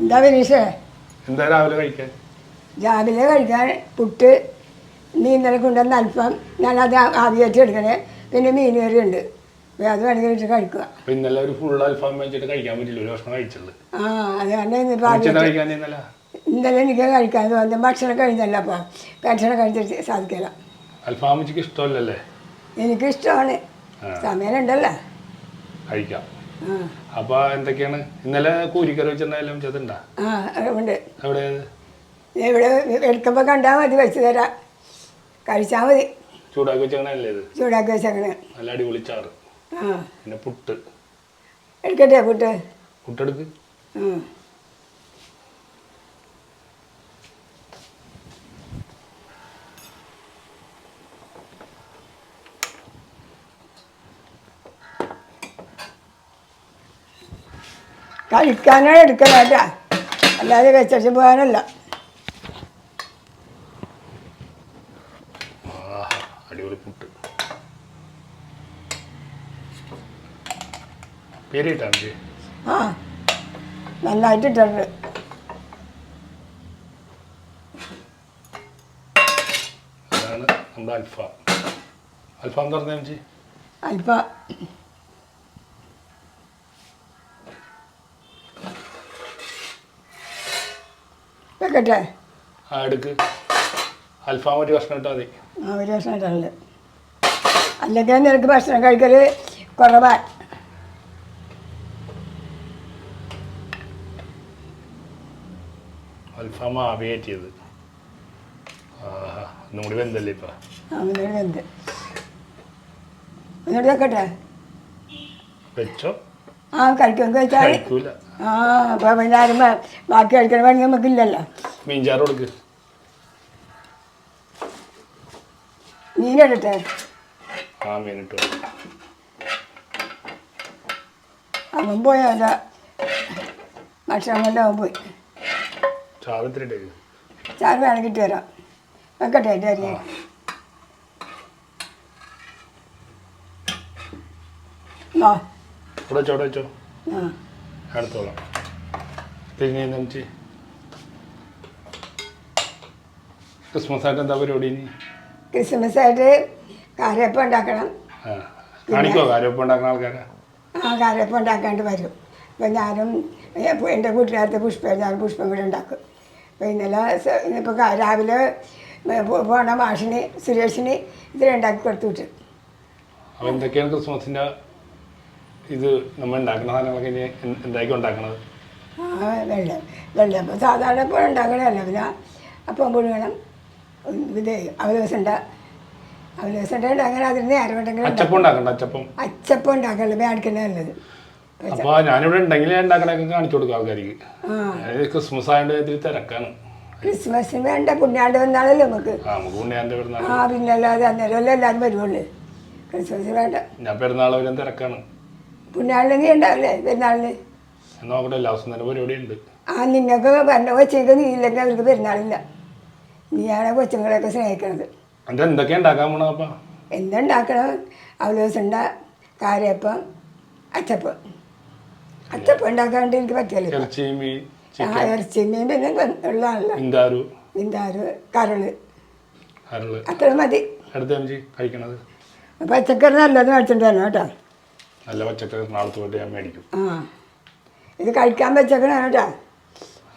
എന്താ വിനീഷേ? എന്താ രാവിലെ കഴിക്കാൻ? രാവിലെ കഴിക്കാൻ പുട്ട് നീ ഇന്നലെ കൊണ്ടുവന്ന അല്പം ഞാനത് ആദ്യമായിട്ട് എടുക്കണേ. പിന്നെ മീൻ കറി ഉണ്ട് അത് വേണമെങ്കിൽ ഇട്ട് കഴിക്കുക. ഇന്നലെ ഒരു ഫുൾ അൽഫാം വെച്ചിട്ട് കഴിക്കാൻ പറ്റില്ല. ഒരു ഭക്ഷണം കഴിച്ചുള്ളൂ. ആ അത് കാരണം ഇന്നിപ്പോൾ ഇന്നലെ? എനിക്ക് കഴിക്കാൻ തോന്നുന്നു. ഭക്ഷണം കഴിഞ്ഞല്ല അപ്പോൾ ഭക്ഷണം കഴിച്ചിട്ട് സാധിക്കില്ല. അൽഫാം വെച്ചിട്ട് എനിക്ക് എനിക്കിഷ്ടമാണ് സമയം ഉണ്ടല്ലോ കഴിക്കാം. അപ്പൊ എന്തൊക്കെയാണ്? ഇന്നലെ കൂലിക്കറി വെച്ചിട്ടുണ്ടായാലും ചെതുണ്ടാ? എവിടെ? ഇവിടെ കണ്ടാൽ മതി വെച്ചു തരാം. കഴിച്ചാ മതി. ചൂടാക്കി വെച്ചങ്ങനല്ലേ ഇത്? ചൂടാക്കി വെച്ചങ്ങനെ നല്ല അടിപൊളി ചാറ്. പിന്നെ പുട്ട്. എടുക്കട്ടെ പുട്ട്? പുട്ടെടുക്ക്. ആ കഴിക്കാനാണ് എടുക്കണേട്ടാ. അല്ലാതെ വെച്ചു പോകാനല്ല. അടിപൊളി പുട്ട്. ആ നന്നായിട്ട് ഇട്ടിട്ടുണ്ട് അതാണ് നമ്മുടെ അൽഫാം. അൽഫാം എന്ന് പറഞ്ഞാൽ മതി വെക്കട്ടെ? ആ എടുക്ക്. അൽഫാം ഒരു കഷ്ണം ഇട്ടാൽ മതി. ആ ഒരു ഭക്ഷണമായിട്ടുണ്ട് അല്ലെങ്കിൽ നിനക്ക് ഭക്ഷണം കഴിക്കൽ കുറവാ. അൽഫാം ആവിയേറ്റിയത് ഒന്നും കൂടി വെന്തല്ലേ ഇപ്പം? ഒന്നുകൂടി വെക്കട്ടെ? വെച്ചോ. ആ കഴിക്കും കഴിച്ചാൽ കഴിക്കൂല. ആ അപ്പോൾ പിന്നെ ആരും ബാക്കി കഴിക്കണ പണി നമുക്കില്ലല്ലോ. മീൻചാറ് കൊടുക്ക്. മീനെടുട്ടെ ആ മീനിട്ട് അവൻ പോയി അവന്റെ ഭക്ഷണം കൊണ്ട് അവൻ പോയി. ചാറ് ഇത്തിരി ഇട്ടേക്ക് ചാറ് വേണമെങ്കിൽ ഇട്ട് തരാം വെക്കട്ടെ ആ. ആ. ഇവിടെ വെച്ചോ വെച്ചോ. എടുത്തോളാം നമുക്ക് ക്രിസ്മസ് ആയിട്ട് എന്താ പരിപാടി ഇനി? ക്രിസ്മസ് ആയിട്ട് കാരയപ്പം ഉണ്ടാക്കണം കാണിക്കോ കാര്യമൊപ്പം ഉണ്ടാക്കുന്ന ആൾക്കാരെ? ആ കാരയപ്പം ഉണ്ടാക്കാണ്ട് വരും. അപ്പം ഞാനും എന്റെ കൂട്ടുകാരത്തെ പുഷ്പം ഞാൻ പുഷ്പം കൂടെ ഉണ്ടാക്കും. അപ്പോൾ ഇന്നലെ സ- രാവിലെ പോണ മാഷിന് സുരേഷിന് ഇതിലുണ്ടാക്കി കൊടുത്തു വിട്ടു എന്തൊക്കെയാണ് ക്രിസ്മസിന്റെ ഇത് നമ്മൾ ഉണ്ടാക്കുന്ന സാധനങ്ങളൊക്കെ ഇനി എന്ത് എന്തായിരിക്കും ഉണ്ടാക്കുന്നത് വെള്ളം വെള്ളം. അപ്പോൾ സാധാരണ പോലെ ഉണ്ടാക്കണല്ലോ പിന്നെ അപ്പം പുഴുങ്ങണം ഇത് അവലോസുണ്ട. അവലോസുണ്ട ഉണ്ടാക്കാൻ അതിന് നേരം ഉണ്ടെങ്കിൽ അച്ചപ്പം ഉണ്ടാക്കണ്ട അച്ചപ്പം? അച്ചപ്പം ഉണ്ടാക്കണല്ലോ മേടിക്കണ നല്ലത്. അപ്പോൾ ഞാനിവിടെ ഉണ്ടെങ്കിൽ ഞാൻ ഉണ്ടാക്കണൊക്കെ കാണിച്ചു കൊടുക്കും ആൾക്കാർക്ക്. ക്രിസ്മസ് ആയതുകൊണ്ട് ഇതിൽ തിരക്കാണ്. ക്രിസ്മസിന് വേണ്ട പുണ്യാണ്ട് വന്നാണല്ലോ നമുക്ക്. ആ പിന്നല്ലാതെ അന്നേരം അന്നേരമല്ലേ എല്ലാവരും വരുവുള്ളൂ. ക്രിസ്മസ് വേണ്ട. ഞാൻ പെരുന്നാൾ വരും തിരക്കാണ്. പുണ്യാളിന് നീ ഉണ്ടാവില്ലേ? പെരുന്നാളിന്? ഞാൻ നോക്കട്ടെ എല്ലാ ദിവസം തന്നെ പരിപാടി ഉണ്ട് ആ നിങ്ങൾക്ക് പറഞ്ഞ കൊച്ചിക്ക് നീ ഇല്ലെങ്കിൽ അവർക്ക് പെരുന്നാളില്ല. നീയാണ് കൊച്ചുങ്ങളെയൊക്കെ സ്നേഹിക്കണത്. എന്നിട്ട് എന്തൊക്കെയാണ് ഉണ്ടാക്കാൻ പോണ അപ്പം? എന്തുണ്ടാക്കണം അവലോസുണ്ട കാരയപ്പം അച്ചപ്പം. അച്ചപ്പം ഉണ്ടാക്കാണ്ട് എനിക്ക് ഇറച്ചി മീൻ ആ ഇറച്ചി മീൻ പിന്നെ ഉള്ളതാണല്ലോ ഇന്താരു ഇന്താറ് കരൾ. അരൾ അത്ര മതി. അടുത്ത കഴിക്കണത്? പച്ചക്കറി നല്ലത് മേടിച്ചിട്ട് കേട്ടോ. നല്ല പച്ചക്കറി നാളെ തൊട്ട് ഞാൻ മേടിക്കും. ആ. ഇത് കഴിക്കാൻ വെച്ചേക്കണം കേട്ടാ.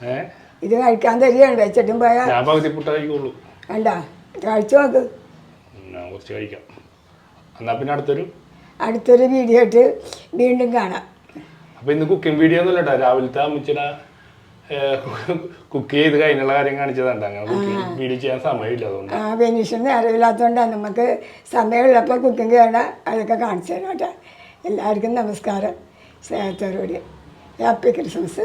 ഏ? ഇത് കഴിക്കാൻ തരികയുണ്ട്. വെച്ചിട്ടും പോയാൽ ഞാൻ പകുതി പുട്ട കഴിക്കുള്ളൂ. കണ്ട കഴിച്ചു നോക്ക്. ഞാൻ കുറച്ച് കഴിക്കാം. എന്നാൽ പിന്നെ അടുത്തൊരു? അടുത്തൊരു വീഡിയോ ആയിട്ട് വീണ്ടും കാണാം. അപ്പോൾ ഇന്ന് കുക്കിംഗ് വീഡിയോ ഒന്നുമില്ല കേട്ടോ രാവിലത്തെ അമ്മച്ചിയുടെ കുക്ക് ചെയ്ത് കഴിഞ്ഞുള്ള കാര്യം കാണിച്ചതാണ് അങ്ങനെ കുക്കിംഗ് വീഡിയോ ചെയ്യാൻ സമയമില്ല അതുകൊണ്ട്. ആ വെനീഷൻ നേരമില്ലാത്തതുകൊണ്ടാണ് നമുക്ക് സമയമുള്ളപ്പോൾ കുക്കിംഗ് ചെയ്യണം അതൊക്കെ കാണിച്ചു തരാം കേട്ടോ. എല്ലാവർക്കും നമസ്കാരം. സ്നേഹത്തോടുകൂടി. Happy Christmas